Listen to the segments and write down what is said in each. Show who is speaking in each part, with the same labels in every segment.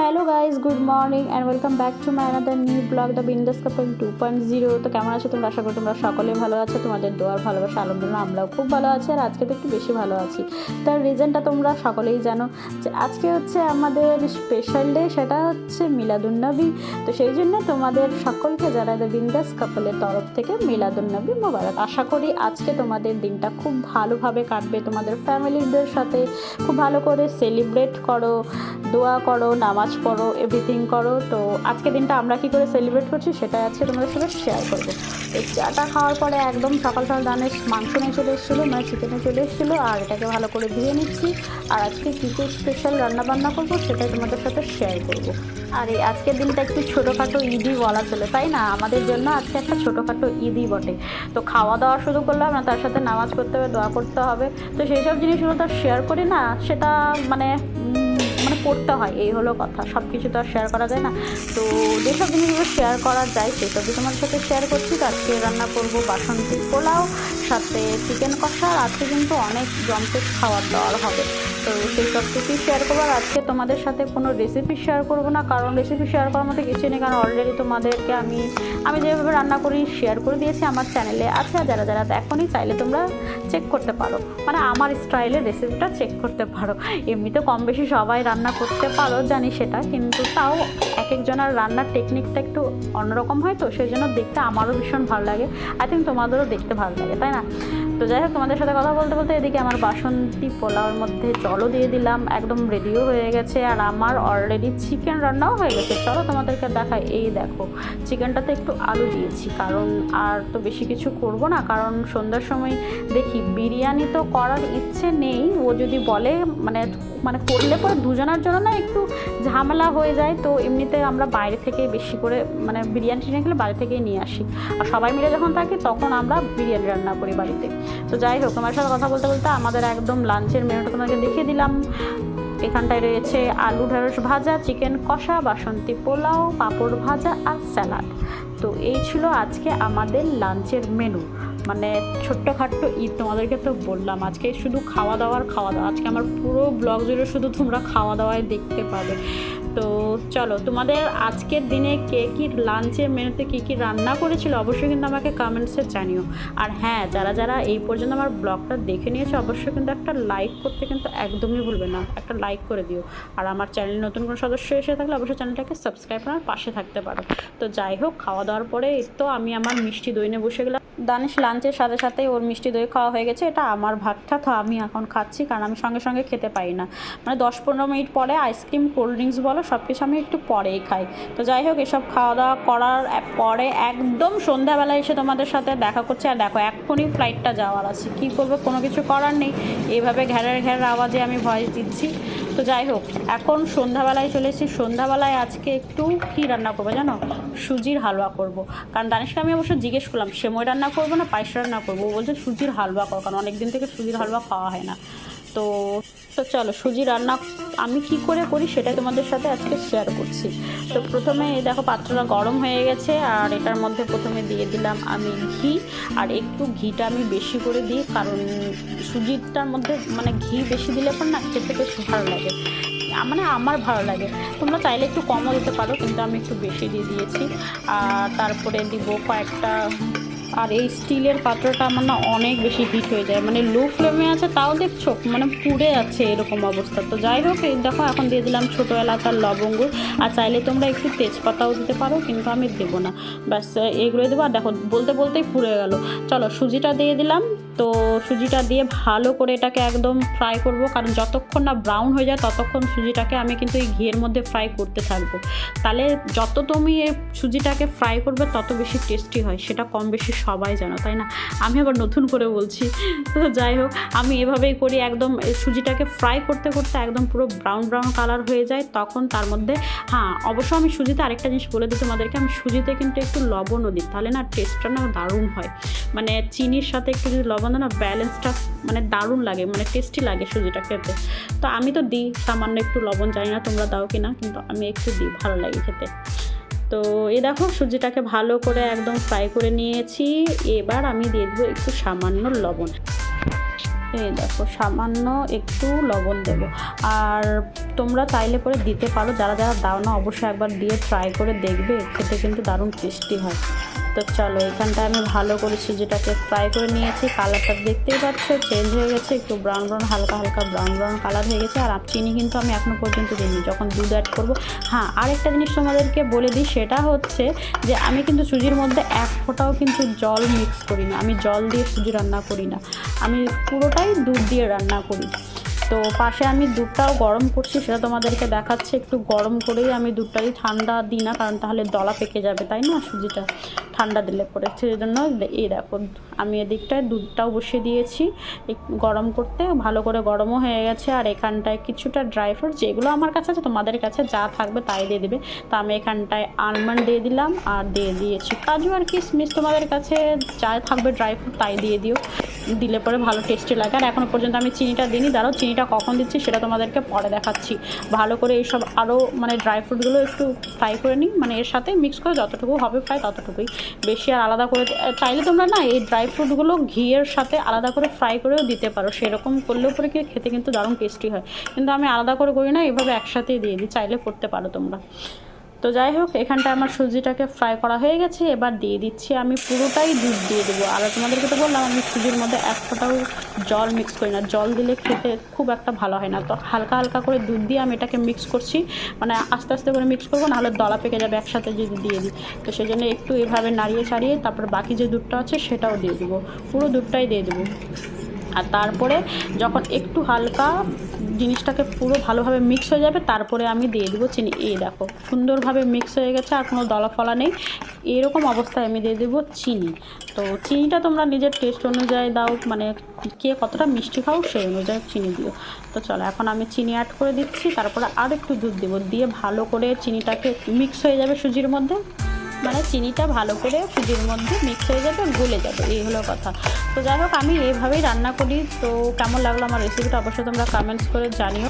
Speaker 1: Hello guys good morning and welcome back to my another new blog the Bindaas couple two point zero তো কেমন আছো তোমরা? আশা করি তোমরা সকলে ভালো আছো। তোমাদের দোয়ার ভালোবাসা, আলহামদুলিল্লাহ আমরাও খুব ভালো আছি আর আজকে তো একটু বেশি ভালো আছি। তার রিজনটা তোমরা সকলেই জানো যে আজকে হচ্ছে আমাদের স্পেশাল ডে সেটা হচ্ছে মিলাদুন্নবী। তো সেই জন্য তোমাদের সকলকে যারা দ্য বিন্দাস কাপলের তরফ থেকে মিলাদুন্নবী মোবারক। আশা করি আজকে তোমাদের দিনটা খুব ভালোভাবে কাটবে। তোমাদের ফ্যামিলিদের সাথে খুব ভালো করে সেলিব্রেট করো, দোয়া করো, নামাজ পড়ো এভরিথিং করো, তো আজকে দিনটা আমরা কি করে সেলিব্রেট করছি সেটাই আজকে তোমাদের সাথে শেয়ার করব। এই চাটা খাওয়ার পরে একদম সকাল সকাল দানের মাংস নিয়ে চলে এসেছিল মানে চিকেনে চলে এসেছিল, আর এটাকে ভালো করে ধুয়ে নিচ্ছি। আর আজকে কী কী স্পেশাল রান্নাবান্না করব সেটাই তোমাদের সাথে শেয়ার করব। আর এই আজকের দিনটা একটু ছোটোখাটো ঈদই বলা চলে, তাই না? আমাদের জন্য আজকে একটা ছোটোখাটো ঈদই বটে। তো খাওয়া দাওয়া শুরু করলাম না তার সাথে নামাজ পড়তে হবে, দোয়া করতে হবে। তো সেই সব জিনিসগুলো তো শেয়ার করি না, সেটা মানে করতে হয়, এই হলো কথা। সব কিছু তো আর শেয়ার করা যায় না। তো যেসব জিনিসগুলো শেয়ার করা যায় সেসবই তোমার সাথে শেয়ার করছি, তো আজকে রান্না করব বাসন্তী পোলাও, সাথে চিকেন কষা, আর আজকে কিন্তু অনেক জমতে খাবার দাওয়ার হবে। তো সেই সব কিছুই শেয়ার করব। আর আজকে তোমাদের সাথে কোনো রেসিপি শেয়ার করব না, কারণ রেসিপি শেয়ার করার মতো কিছু নেই, কারণ অলরেডি তোমাদেরকে আমি আমি যেভাবে রান্না করি শেয়ার করে দিয়েছি আমার চ্যানেলে আছে। আর যারা যারা এখনই চাইলে তোমরা চেক করতে পারো। মানে আমার স্টাইলের রেসিপিটা চেক করতে পারো। এমনিতে কম বেশি সবাই রান্না করতে পারো, জানি সেটা, কিন্তু তাও এক একজনের রান্নার টেকনিকটা একটু অন্যরকম হয় তো, সেই জন্য দেখতে আমারও ভীষণ ভালো লাগে। আই থিঙ্ক তোমাদেরও দেখতে ভালো লাগে, তাই না? তো যাই হোক, তোমাদের সাথে কথা বলতে বলতে এদিকে আমার বাসন্তী পোলাওর মধ্যে জলও দিয়ে দিলাম, একদম রেডিও হয়ে গেছে, আর আমার অলরেডি চিকেন রান্নাও হয়ে গেছে। চলো তোমাদেরকে দেখাই, এই দেখো চিকেনটাতে একটু আলু দিয়েছি, কারণ আর তো বেশি কিছু করব না, কারণ সন্ধ্যার সময় দেখি বিরিয়ানি তো করার ইচ্ছে নেই, ও যদি বলে মানে মানে করলে পরে দুজনের জন্য না একটু ঝামেলা হয়ে যায়, তো এমনিতে আমরা বাইরে থেকে বেশি করে মানে বিরিয়ানি টিরিয়ানি গেলে বাইরে থেকেই নিয়ে আসি। আর সবাই মিলে যখন থাকি, তখন আমরা বিরিয়ানি রান্না করি বাড়িতে। তো যাই হোক, তোমার সাথে কথা বলতে বলতে আমাদের একদম লাঞ্চের মেনুটা তোমাকে দেখিয়ে দিলাম। এখানটায় রয়েছে আলু ঢেঁড়স ভাজা, চিকেন কষা, বাসন্তী পোলাও, পাঁপড় ভাজা আর স্যালাড। তো এই ছিল আজকে আমাদের লাঞ্চের মেনু। মানে ছোট্টখাট্ট ঈদ তোমাদেরকে তো বললাম, আজকে শুধু খাওয়া দাওয়ার খাওয়া দাওয়া। আজকে আমার পুরো ব্লগ জুড়ে শুধু তোমরা খাওয়া দাওয়ায় দেখতে পাবে। তো চলো, তোমাদের আজকের দিনে কে কী লাঞ্চের মেনুতে কী কী রান্না করেছিল অবশ্যই কিন্তু আমাকে কমেন্টসে জানিও। আর হ্যাঁ যারা যারা এই পর্যন্ত আমার ব্লগটা দেখে নিয়েছে, অবশ্যই কিন্তু একটা লাইক করতে কিন্তু একদমই ভুলবে না। একটা লাইক করে দিও। আর আমার চ্যানেল নতুন কোনো সদস্য এসে থাকলে অবশ্যই চ্যানেলটাকে সাবস্ক্রাইব করার পাশে থাকতে পারো। তো যাই হোক, খাওয়া দাওয়ার পরে তো আমি আমার মিষ্টি দই নিয়ে বসে গেলাম। দানিশ লাঞ্চের সাথে সাথে ওর মিষ্টি দই খাওয়া হয়ে গেছে। এটা আমার ভাতটা তো আমি এখন খাচ্ছি কারণ আমি সঙ্গে সঙ্গে খেতে পারি না। মানে দশ পনেরো মিনিট পরে আইসক্রিম, কোল্ড ড্রিঙ্কস বলো সব কিছু আমি একটু পরেই খাই। তো যাই হোক, এসব খাওয়া দাওয়া করার পরে একদম সন্ধ্যাবেলা এসে তোমাদের সাথে দেখা করছে। আর দেখো, এক্ষুনি ফ্লাইটটা যাওয়ার আছে। কী করব কোনো কিছু করার নেই। এইভাবে ঘেরার ঘেরার আওয়াজে আমি ভয়েস দিচ্ছি। তো যাই হোক, এখন সন্ধ্যাবেলায় চলে এসেছি। সন্ধ্যাবেলায় আজকে একটু কি রান্না করব জানো? সুজির হালুয়া করব। কারণ দানিশকে আমি অবশ্য জিজ্ঞেস করলাম সেময় রান্না করব না পায়েস রান্না করব? বলছে সুজির হালুয়া কর, কারণ অনেকদিন থেকে সুজির হালুয়া খাওয়া হয় না। তো তো চলো, সুজি রান্না আমি কি করে করি সেটা তোমাদের সাথে আজকে শেয়ার করছি। তো প্রথমে দেখো পাত্রটা গরম হয়ে গেছে, আর এটার মধ্যে প্রথমে দিয়ে দিলাম আমি ঘি, আর একটু ঘিটা আমি বেশি করে দিই, কারণ সুজিটার মধ্যে মানে ঘি বেশি দিলে পর না খেতে বেশ ভালো লাগে। মানে আমার ভালো লাগে। তোমরা চাইলে একটু কমও দিতে পারো, কিন্তু আমি একটু বেশি দিয়ে দিয়েছি। আর তারপরে দিব কয়েকটা আর এই স্টিলের পাত্রটা আমার না অনেক বেশি হিট হয়ে যায়। মানে লো ফ্লেমে আছে, তাও দেখছ? মানে পুড়ে যাচ্ছে এরকম অবস্থা। তো যাই হোক দেখো, এখন দিয়ে দিলাম ছোটো এলাচ আর লবঙ্গ। আর চাইলে তোমরা একটু তেজপাতাও দিতে পারো, কিন্তু আমি দেবো না। ব্যাস, এগুলো দেবো। আর দেখো, বলতে বলতেই পুড়ে গেল। চলো, সুজিটা দিয়ে দিলাম। তো সুজিটা দিয়ে ভালো করে এটাকে একদম ফ্রাই করব। কারণ যতক্ষণ না ব্রাউন হয়ে যায়, ততক্ষণ সুজিটাকে আমি কিন্তু এই ঘিয়ের মধ্যে ফ্রাই করতে থাকব। তাহলে যত তুমি এই সুজিটাকে ফ্রাই করবে, তত বেশি টেস্টি হয়। সেটা কম বেশি সবাই জানো, তাই না? আমি আবার নতুন করে বলছি। তো যাই হোক, আমি এভাবেই করি। একদম সুজিটাকে ফ্রাই করতে করতে একদম পুরো ব্রাউন ব্রাউন কালার হয়ে যায়। তখন তার মধ্যে হ্যাঁ অবশ্য আমি সুজিতে আরেকটা জিনিস বলে দিই তোমাদেরকে। আমি সুজিতে কিন্তু একটু লবণও দিই। তাহলে না টেস্টটা না দারুণ হয়। মানে চিনির সাথে একটু যদি লবণ দাও না ব্যালেন্সটা মানে দারুণ লাগে মানে টেস্টি লাগে সুজিটা খেতে। তো আমি তো দিই, সামান্য একটু লবণ, জানি না তোমরা দাও কি না কিন্তু আমি একটু দিই, ভালো লাগে খেতে। তো এ দেখো, সুজিটাকে ভালো করে একদম ফ্রাই করে নিয়েছি। এবার আমি দিয়ে দেবো একটু সামান্য লবণ। এই দেখো, সামান্য একটু লবণ দেব। আর তোমরা চাইলে পরে দিতে পারো, যারা যারা দাও না, অবশ্যই একবার দিয়ে ট্রাই করে দেখবে, খেতে কিন্তু দারুণ টেস্টি হয়। তো চলো, এখানটা আমি ভালো করে সুজিটাকে ফ্রাই করে নিয়েছি। কালারটা দেখতেই পাচ্ছ চেঞ্জ হয়ে গেছে, একটু ব্রাউন ব্রাউন হালকা হালকা ব্রাউন ব্রাউন কালার হয়ে গেছে। আর চিনি কিন্তু আমি এখনও পর্যন্ত দিইনি। যখন দুধ অ্যাড করব হ্যাঁ আরেকটা জিনিস তোমাদেরকে বলে দিই, সেটা হচ্ছে যে আমি কিন্তু সুজির মধ্যে এক ফোঁটাও কিন্তু জল মিক্স করি না। আমি জল দিয়ে সুজি রান্না করি না। আমি পুরোটাই দুধ দিয়ে রান্না করি। তো পাশে আমি দুধটাও গরম করছি, সেটা তোমাদেরকে দেখাচ্ছে। একটু গরম করেই আমি দুধটাই ঠান্ডা দিই না, কারণ তাহলে দলা পেকে যাবে, তাই না? সুজিটা ঠান্ডা দিলে পরে সেই জন্য এই দেখো, আমি এদিকটায় দুধটাও বসিয়ে দিয়েছি। গরম করতে ভালো করে গরমও হয়ে গেছে, আর এখানটায় কিছুটা ড্রাই ফ্রুট যেগুলো আমার কাছে আছে, তোমাদের কাছে যা থাকবে তাই দিয়ে দেবে। তো আমি এখানটায় আলমন্ড দিয়ে দিলাম, আর দিয়ে দিয়েছি। কাজু আর কিশমিশ তোমাদের কাছে যা থাকবে ড্রাই ফ্রুট তাই দিয়ে দিও। দিলে পরে ভালো টেস্টি লাগে। আর এখনও পর্যন্ত আমি চিনিটা দিইনি। দাঁড়াও, চিনিটা কখন দিচ্ছি সেটা তোমাদেরকে পরে দেখাচ্ছি। ভালো করে এইসব আরও মানে ড্রাই ফ্রুটগুলো একটু ফ্রাই করে নিই। মানে এর সাথে মিক্স করে যতটুকু হবে ফ্রাই ততটুকুই। বেশি আর আলাদা করে চাইলে তোমরা না এই ড্রাই ফ্রুটগুলো ঘিয়ের সাথে আলাদা করে ফ্রাই করেও দিতে পারো। সেরকম করলেও পরে কি খেতে কিন্তু দারুণ টেস্টি হয়। কিন্তু আমি আলাদা করে করি না, এভাবে একসাথেই দিয়ে দিই। চাইলে করতে পারো তোমরা। তো যাই হোক এখানটা আমার সুজিটাকে ফ্রাই করা হয়ে গেছে। এবার দিয়ে দিচ্ছি আমি পুরোটাই দুধ দিয়ে দেবো। আর তোমাদেরকে তো বললাম, আমি সুজির মধ্যে এক ফোঁটাও জল মিক্স করি না। জল দিলে খেতে খুব একটা ভালো হয় না। তো হালকা হালকা করে দুধ দিয়ে আমি এটাকে মিক্স করছি। মানে আস্তে আস্তে করে মিক্স করব, নাহলে দলা পেকে যাবে একসাথে যদি দিয়ে দিই। তো সেই জন্য একটু এভাবে নাড়িয়ে ছাড়িয়ে তারপর বাকি যে দুধটা আছে, সেটাও দিয়ে দেবো। পুরো দুধটাই দিয়ে দেবো। আর তারপরে যখন একটু হালকা জিনিসটাকে পুরো ভালোভাবে মিক্স হয়ে যাবে, তারপরে আমি দিয়ে দেবো চিনি। এই দেখো, সুন্দরভাবে মিক্স হয়ে গেছে আর কোনো দলা ফলা নেই। এরকম অবস্থায় আমি দিয়ে দেবো চিনি। তো চিনিটা তোমরা নিজের টেস্ট অনুযায়ী দাও মানে কে কতটা মিষ্টি খাও সেই অনুযায়ী চিনি দিও। তো চলো, এখন আমি চিনি অ্যাড করে দিচ্ছি, তারপরে আর একটু দুধ দেবো। দিয়ে ভালো করে চিনিটাকে মিক্স হয়ে যাবে সুজির মধ্যে। মানে চিনিটা ভালো করে সুজির মধ্যে মিক্স হয়ে যাবে গলে যাবে, এই হলো কথা। তো যাই হোক, আমি এইভাবেই রান্না করি। তো কেমন লাগল আমার রেসিপিটা অবশ্যই তোমরা কমেন্টস করে জানিও।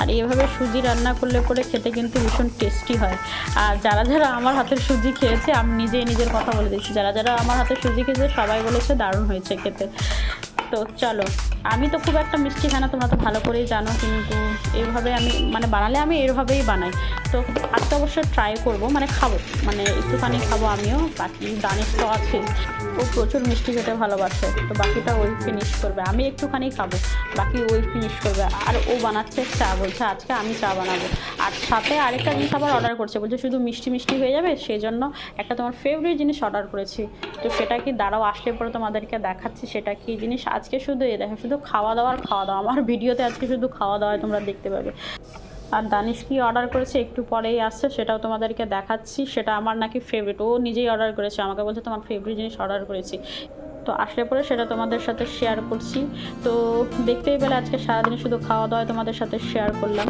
Speaker 1: আর এইভাবে সুজি রান্না করলে করে খেতে কিন্তু ভীষণ টেস্টি হয়। আর যারা যারা আমার হাতের সুজি খেয়েছে, আমি নিজেই নিজের কথা বলে দিচ্ছি। যারা যারা আমার হাতের সুজি খেয়েছে, সবাই বলেছে দারুণ হয়েছে খেতে। তো চলো। আমি তো খুব একটা মিষ্টি খানা তোমরা তো ভালো করেই জানো, কিন্তু এইভাবে আমি মানে বানালে আমি এরভাবেই বানাই। তো আজকে অবশ্য ট্রাই করব মানে খাব মানে একটুখানি খাব আমিও, বাকি দানিশ তো আছে। ও প্রচুর মিষ্টি খেতে ভালোবাসে, তো বাকিটা ওই ফিনিশ করবে, আমি একটুখানি খাব, বাকি ওই ফিনিশ করবে। আর ও বানাচ্ছে চা, বলছে আজকে আমি চা বানাবো। আর সাথে আরেকটা জিনিস আবার অর্ডার করছে, বলছে শুধু মিষ্টি মিষ্টি হয়ে যাবে সেই জন্য একটা তোমার ফেভারিট জিনিস অর্ডার করেছি। তো সেটা কি, দাঁড়াও, আসলে পরে তোমাদেরকে দেখাচ্ছি, সেটা কি জিনিস? আজকে শুধু এ দেখো, শুধু খাওয়া দাওয়ার খাওয়া দাওয়া আমার ভিডিওতে আজকে শুধু খাওয়া দাওয়ায় তোমরা দেখতে পাবে। আর দানিশ কি অর্ডার করেছে? একটু পরেই আসছে, সেটাও তোমাদেরকে দেখাচ্ছি। সেটা আমার নাকি ফেভারিট ও নিজেই অর্ডার করেছে। আমাকে বলছে তোমার ফেভারিট জিনিস অর্ডার করেছি। তো আসলে পরে সেটা তোমাদের সাথে শেয়ার করছি। তো দেখতেই পেলে আজকে সারাদিন শুধু খাওয়া দাওয়ায় তোমাদের সাথে শেয়ার করলাম।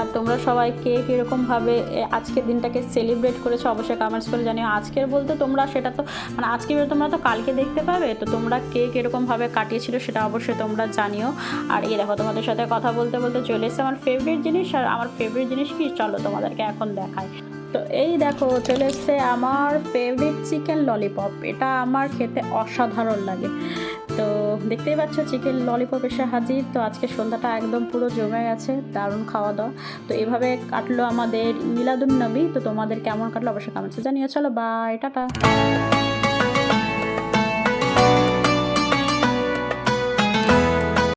Speaker 1: আর তোমরা সবাই কে কীরকমভাবে আজকের দিনটাকে সেলিব্রেট করেছ অবশ্যই কমেন্টস করে জানিও। আজকের বলতে তোমরা সেটা তো মানে আজকে তোমরা তো কালকে দেখতে পাবে, তো তোমরা কে কীরকমভাবে কাটিয়েছিল সেটা অবশ্যই তোমরা জানিও। আর এই দেখো তোমাদের সাথে কথা বলতে বলতে চলে এসেছে আমার ফেভারিট জিনিস, আর আমার ফেভারিট জিনিস কি? চলো তোমাদেরকে এখন দেখায় তো এই দেখো, চলে এসছে আমার ফেভারিট চিকেন ললিপপ এটা আমার খেতে অসাধারণ লাগে। তো দেখতেই পাচ্ছ চিকেন ললিপপ এসে হাজির। তো আজকে সন্ধ্যাটা একদম পুরো জমে গেছে, দারুণ খাওয়া দাওয়া। তো এভাবে কাটলো আমাদের মিলাদুন নবী। তো তোমাদের কেমন কাটলো অবশ্যই কামাচ্ছে জানিয়ে চলো বা টাটা।